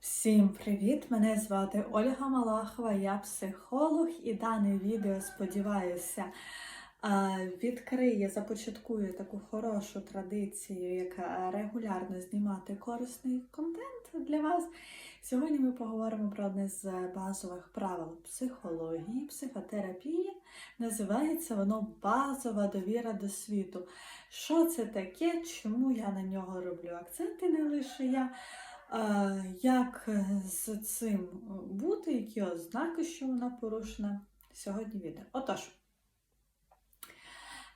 Всім привіт! Мене звати Ольга Малахова, я психолог, і дане відео, сподіваюся, відкриє, започаткує таку хорошу традицію, як регулярно знімати корисний контент для вас. Сьогодні ми поговоримо про одне з базових правил психології, психотерапії. Називається воно базова довіра до світу. Що це таке? Чому я на нього роблю акценти, не лише я. Е, Як з цим бути, які ознаки, що вона порушена? Сьогодні відео. Отож,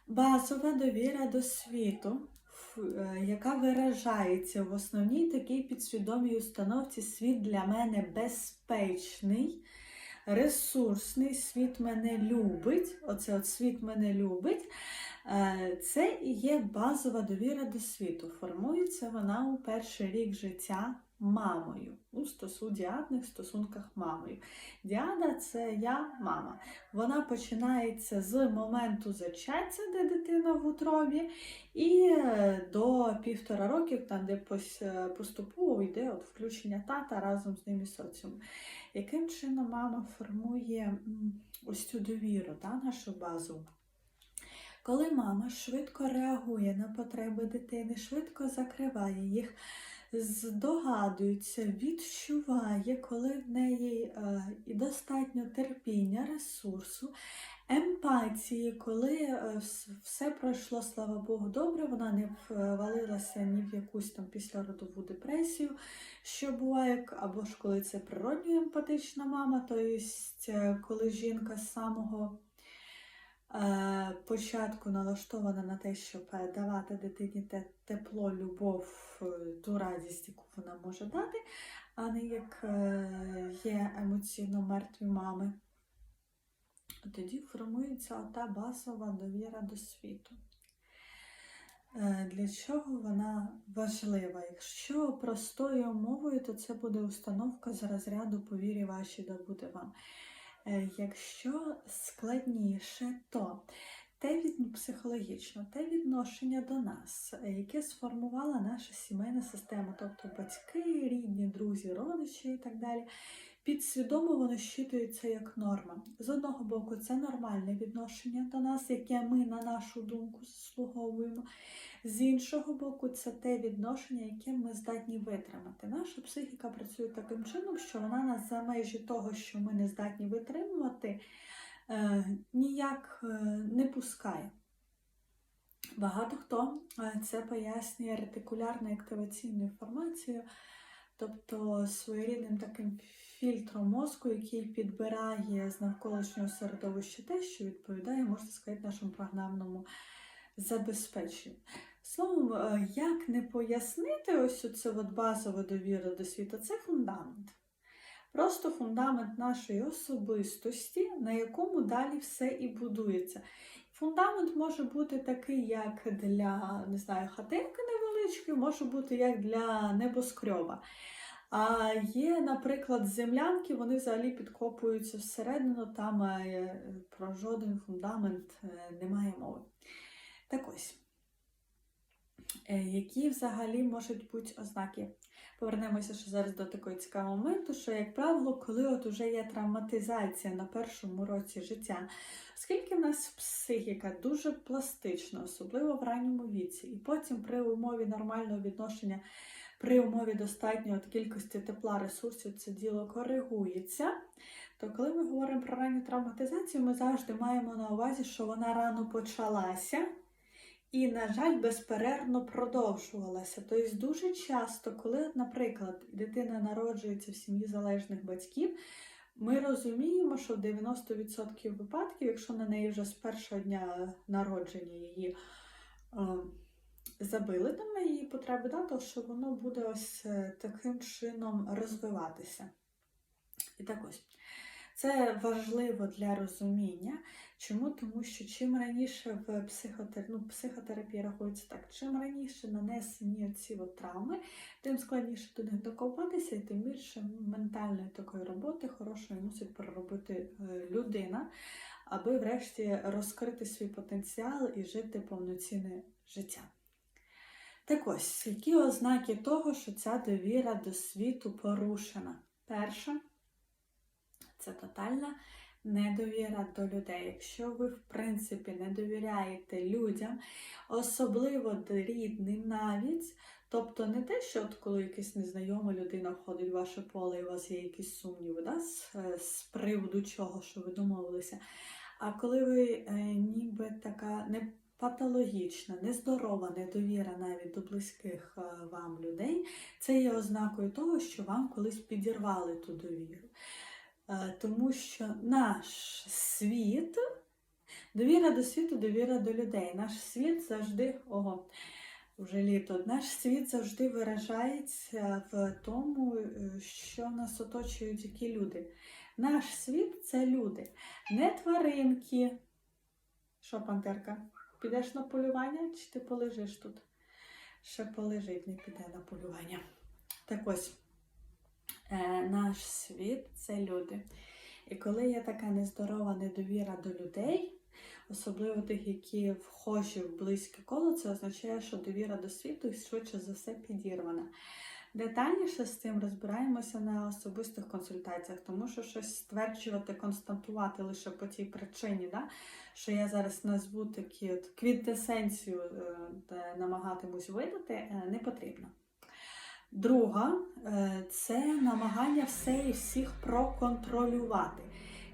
базова довіра до світу, е, яка виражається в основній такій підсвідомій установці світ для мене безпечний, ресурсний, світ мене любить. Оце от світ мене любить. Е, Це і є базова довіра до світу. Формується вона у перший рік життя мамою у стосу діадних стосунках мамою. Діада це я, мама. Вона починається з моменту зачаття, де дитина в утробі, і е, до півтора років, там, де е, поступово йде от включення тата разом з ним і соціумом. Яким чином мама формує ось цю довіру, та, нашу базу? Коли мама швидко реагує на потреби дитини, швидко закриває їх, здогадується, відчуває, коли в неї е, достатньо терпіння, ресурсу, емпатії, коли е, все пройшло, слава Богу, добре, вона не ввалилася ні в якусь там післяродову депресію, що буває, або ж коли це природньо емпатична мама, тобто коли жінка з самого е, початку налаштована на те, щоб е, давати дитині те тепло, любов, е, ту радість, яку вона може дати, а не як е, є емоційно мертві мами. Тоді формується та базова довіра до світу. Е, Для чого вона важлива? Якщо простою мовою, то це буде установка з розряду повірі ваші да вам. Е, Якщо складніше, то те від психологічно, те відношення до нас, е, яке сформувала наша сімейна система, тобто батьки, рідні, друзі, родичі і так далі, підсвідомо воно щитується як норма. З одного боку, це нормальне відношення до нас, яке ми, на нашу думку, заслуговуємо. З іншого боку, це те відношення, яке ми здатні витримати. Наша психіка працює таким чином, що вона нас за межі того, що ми не здатні витримувати, е, ніяк е, не пускає. Багато хто е, це пояснює ретикулярною активаційною інформацією, тобто своєрідним таким фільтром мозку, який підбирає з навколишнього середовища те, що відповідає, можна сказати, нашому програмному забезпеченню. Словом, е, як не пояснити ось цю от базову довіру до світу, це фундамент. Просто фундамент нашої особистості, на якому далі все і будується. Фундамент може бути такий, як для не знаю, хатинки невеличкої, може бути як для небоскрьоба. А є, наприклад, землянки, вони взагалі підкопуються всередину, там е, про жоден фундамент е, немає мови. Так ось, е, які взагалі можуть бути ознаки? Повернемося ще зараз до такого цікавого моменту, що, як правило, коли от уже є травматизація на першому році життя, оскільки в нас психіка дуже пластична, особливо в ранньому віці, і потім при умові нормального відношення, при умові достатньої кількості тепла ресурсів це діло коригується, то коли ми говоримо про ранню травматизацію, ми завжди маємо на увазі, що вона рано почалася. І, на жаль, безперервно продовжувалася. Тобто дуже часто, коли, наприклад, дитина народжується в сім'ї залежних батьків, ми розуміємо, що в 90% випадків, якщо на неї вже з першого дня народження її е, забили там на її потреби, да, то що воно буде ось е, таким чином розвиватися. І так ось. Це важливо для розуміння. Чому? Тому що чим раніше в психотер... ну, психотерапії рахується так, чим раніше нанесені ці от травми, тим складніше до них докопатися, і тим більше ментальної такої роботи хорошої мусить проробити е, людина, аби врешті розкрити свій потенціал і жити повноцінне життя. Так ось, які ознаки того, що ця довіра до світу порушена? Перша це тотальна недовіра до людей. Якщо ви, в принципі, не довіряєте людям, особливо рідним навіть, тобто не те, що от коли якась незнайома людина входить в ваше поле і у вас є якісь сумніви, да, з, з приводу чого, що ви домовилися. А коли ви е, ніби така не патологічна, нездорова недовіра навіть до близьких е, вам людей, це є ознакою того, що вам колись підірвали ту довіру. Е, Тому що наш світ, довіра до світу, довіра до людей. Наш світ завжди, ого, вже літо, наш світ завжди виражається в тому, е, що нас оточують які люди. Наш світ це люди, не тваринки. Що, пантерка? Підеш на полювання чи ти полежиш тут? Ще полежить, не піде на полювання. Так ось, е, наш світ це люди. І коли є така нездорова недовіра до людей, особливо тих, які вхожі в близьке коло, це означає, що довіра до світу швидше за все підірвана. Детальніше з цим розбираємося на особистих консультаціях, тому що щось стверджувати, констатувати лише по тій причині, да, що я зараз назву такі от квінтесенцію, е, намагатимусь видати, е, не потрібно. Друга е, це намагання все і всіх проконтролювати.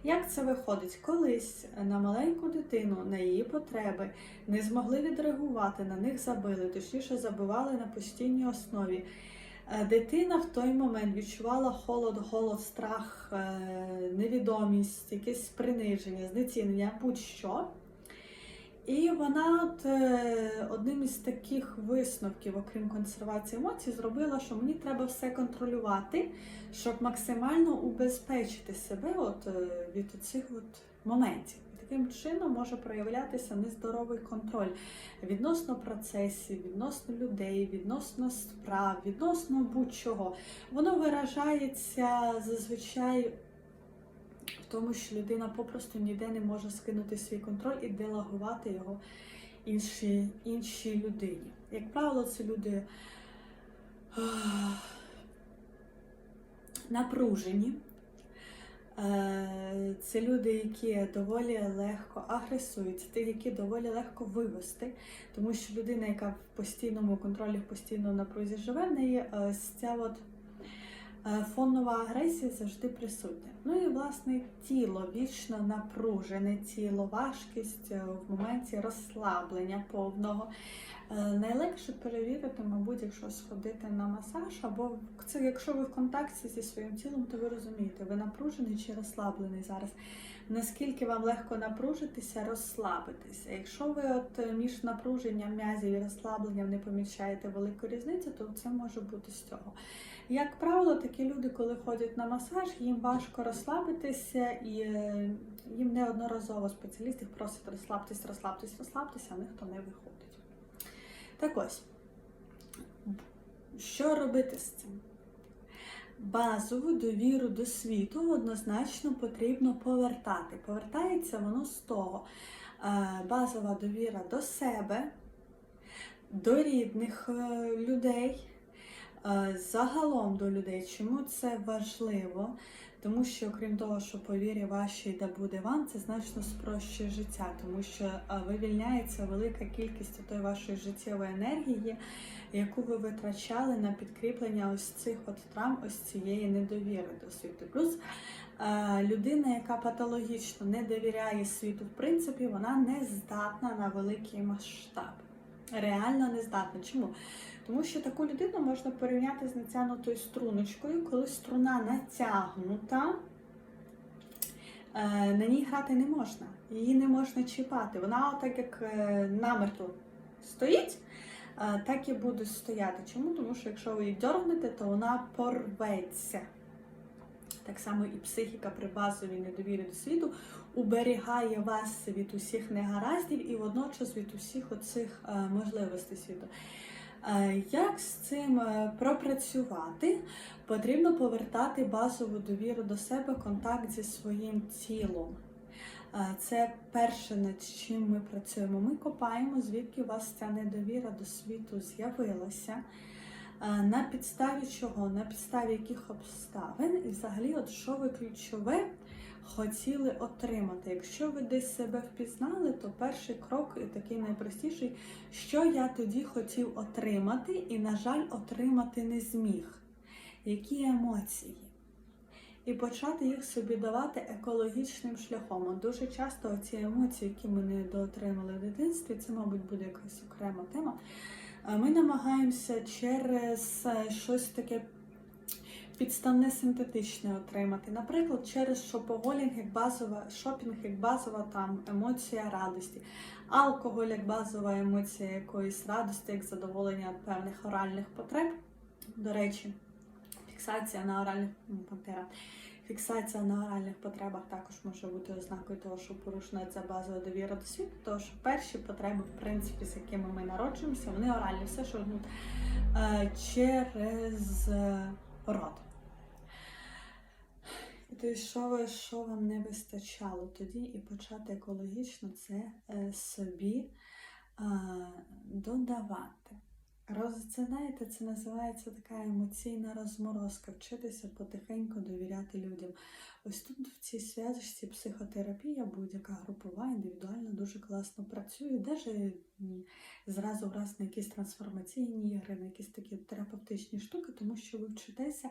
Як це виходить? Колись на маленьку дитину, на її потреби не змогли відреагувати, на них забили, точніше забивали на постійній основі. Е, Дитина в той момент відчувала холод, голод, страх, е, невідомість, якесь приниження, знецінення, будь-що. І вона от, е, одним із таких висновків, окрім консервації емоцій, зробила, що мені треба все контролювати, щоб максимально убезпечити себе от, від цих моментів. Таким чином може проявлятися нездоровий контроль відносно процесів, відносно людей, відносно справ, відносно будь-чого. Воно виражається зазвичай в тому, що людина попросту ніде не може скинути свій контроль і делегувати його іншій, іншій людині. Як правило, це люди напружені. Е, Це люди, які доволі легко агресують, це які доволі легко вивести, тому що людина, яка в постійному контролі, в постійному напрузі живе, в неї е, ця от фонова агресія завжди присутня. Ну і власне тіло вічно напружене, тіло, важкість е, в моменті розслаблення повного. Е, Найлегше перевірити, мабуть, якщо сходити на масаж, або це якщо ви в контакті зі своїм тілом, то ви розумієте, ви напружений чи розслаблений зараз. Наскільки вам легко напружитися, розслабитися. Якщо ви от е, між напруженням м'язів і розслабленням не помічаєте велику різницю, то це може бути з цього. Як правило, такі люди, коли ходять на масаж, їм важко розслабитися, і е, їм неодноразово спеціаліст їх просить розслабтесь, розслабтесь, розслабтесь, а в них то не виходить. Так ось, що робити з цим? Базову довіру до світу однозначно потрібно повертати. Повертається воно з того. е, Базова довіра до себе, до рідних е, людей, е, загалом до людей. Чому це важливо? Тому що, окрім того, що по вірі вашій да буде вам, це значно спрощує життя, тому що е, вивільняється велика кількість тої вашої життєвої енергії, яку ви витрачали на підкріплення ось цих от травм, ось цієї недовіри до світу. Плюс е, людина, яка патологічно не довіряє світу, в принципі, вона не здатна на великий масштаб. Реально не здатна. Чому? Тому що таку людину можна порівняти з натягнутою струночкою, коли струна натягнута, е, на ній грати не можна, її не можна чіпати. Вона так як е, намертво стоїть, е, так і буде стояти. Чому? Тому що якщо ви її дергнете, то вона порветься. Так само і психіка при базовій недовірі до світу уберігає вас від усіх негараздів і водночас від усіх оцих е, можливостей світу. Е, Як з цим е, пропрацювати? Потрібно повертати базову довіру до себе, контакт зі своїм тілом. Це перше, над чим ми працюємо. Ми копаємо, звідки у вас ця недовіра до світу з'явилася. Е, На підставі чого? На підставі яких обставин, і взагалі, от що ви ключове хотіли отримати. Якщо ви десь себе впізнали, то перший крок і такий найпростіший, що я тоді хотів отримати, і, на жаль, отримати не зміг. Які емоції? І почати їх собі давати екологічним шляхом. От дуже часто ці емоції, які ми не доотримали в дитинстві, це, мабуть, буде якась окрема тема. Ми намагаємося через е, щось таке підставне синтетичне отримати. Наприклад, через шопоголінг як базова шопінг як базова там емоція радості, алкоголь як базова емоція якоїсь радості, як задоволення певних оральних потреб. До речі, фіксація на оральних пантера. Фіксація на оральних потребах також може бути ознакою того, що порушена ця базова довіра до світу, тому що перші потреби, в принципі, з якими ми народжуємося, вони оральні, все, що ну, через е, рот. І то що, ви, що вам не вистачало тоді, і почати екологічно це е, собі додавати. Роз, це, знаєте, це називається така емоційна розморозка, вчитися потихеньку довіряти людям. Ось тут в цій зв'язочці психотерапія, будь-яка групова, індивідуальна, дуже класно працює, даже зразу враз на якісь трансформаційні ігри, на якісь такі терапевтичні штуки, тому що ви вчитеся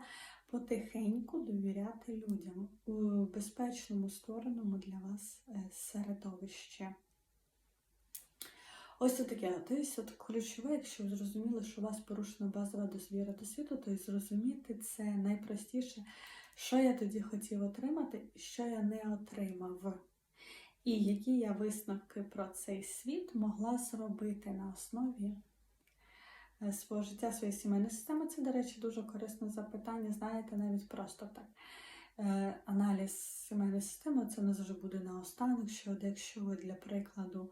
потихеньку довіряти людям у безпечному створеному для вас е, середовище. Ось це таке. Тобто, от ключове, якщо ви зрозуміли, що у вас порушена базова довіра до світу, то й зрозуміти це найпростіше, що я тоді хотів отримати, що я не отримав. І які я висновки про цей світ могла зробити на основі е, свого життя, своєї сімейної системи. Це, до речі, дуже корисне запитання, знаєте, навіть просто так. Е, Аналіз сімейної системи це нас вже буде наостанок, що якщо ви для прикладу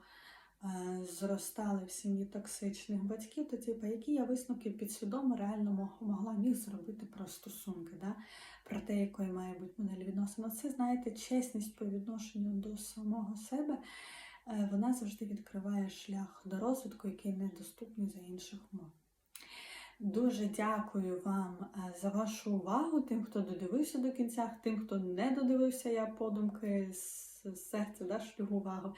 зростали в сім'ї токсичних батьків, то типу, які я висновки підсвідомо реально могла міг зробити про стосунки, да? про те, якою має бути модель відносин. Це, знаєте, чесність по відношенню до самого себе, е, вона завжди відкриває шлях до розвитку, який недоступний за інших умов. Дуже дякую вам е, за вашу увагу, тим, хто додивився до кінця, тим, хто не додивився, я подумки з серця да, шлю увагу.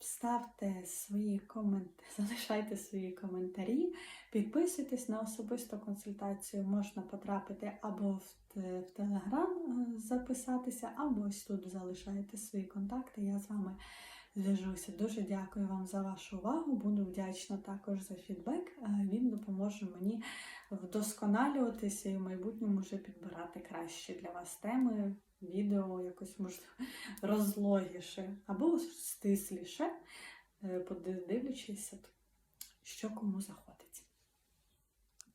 Ставте свої коменти, залишайте свої коментарі, підписуйтесь на особисту консультацію. Можна потрапити або в, в Телеграм е, записатися, або ось тут залишайте свої контакти. Я з вами зв'яжуся. Дуже дякую вам за вашу увагу. Буду вдячна також за фідбек. Е, Він допоможе мені вдосконалюватися і в майбутньому вже підбирати кращі для вас теми, відео, якось можливо розлогіше або стисліше, е, подивлячись, що кому заходить.